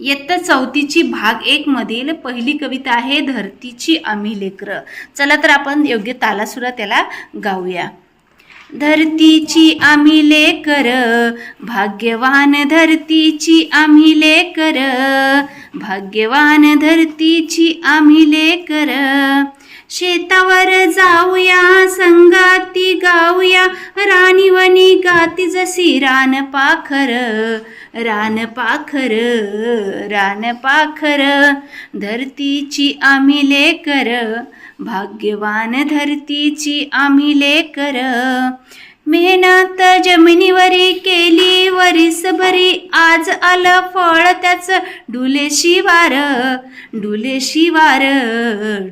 इयत्ता चौथीची भाग एक मधील पहिली कविता आहे धरतीची आम्ही लेकर. चला तर आपण योग्य तालासुरा त्याला गाऊया. धरतीची आम्ही लेकर भाग्यवान धरतीची आम्ही लेकर भाग्यवान धरतीची आम्ही लेकर. शेतावर जा राणीवणी गाती जशी रान पाखर रान पाखर रान पाखर. धरतीची आम्ही लेकर भाग्यवान धरतीची आम्ही लेकर. मेहनत जमिनीवरी केली वरीसभरी आज आलं फळ त्याचं डुले शिवार डुले शिवार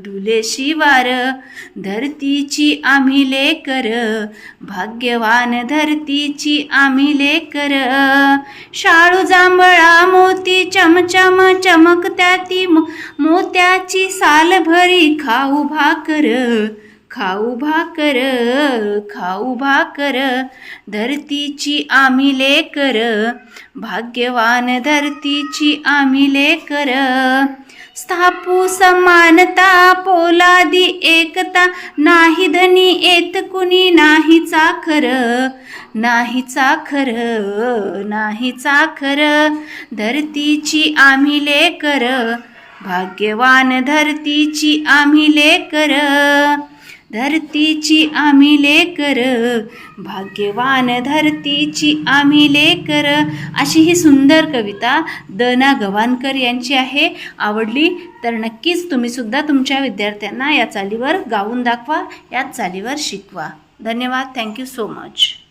डुले शिवार धरतीची आम्ही लेकर भाग्यवान धरतीची आम्ही लेकर. शाळू जांभळा मोती चमचम चमकत्या ती मोत्याची साल भरी खाऊ भाकर खाऊ भाकर खाऊ भाकर. धरतीची आम्ही लेकर भाग्यवान धरतीची आम्ही लेकर. स्थापू समानता पोलादी एकता नाही धनी येत कुणी नाही चाखर नाही चाखर नाही चाखर धरतीची आम्ही लेकर भाग्यवान धरतीची आम्ही लेकर. धरतीची आम्ही लेकर भाग्यवान धरतीची आम्ही लेकर. अशी ही सुंदर कविता दना गवानकर यांची आहे. आवडली तर नक्कीच तुम्ही सुद्धा तुमच्या विद्यार्थ्यांना या चालीवर गाऊन दाखवा या चालीवर शिकवा. धन्यवाद. Thank you so much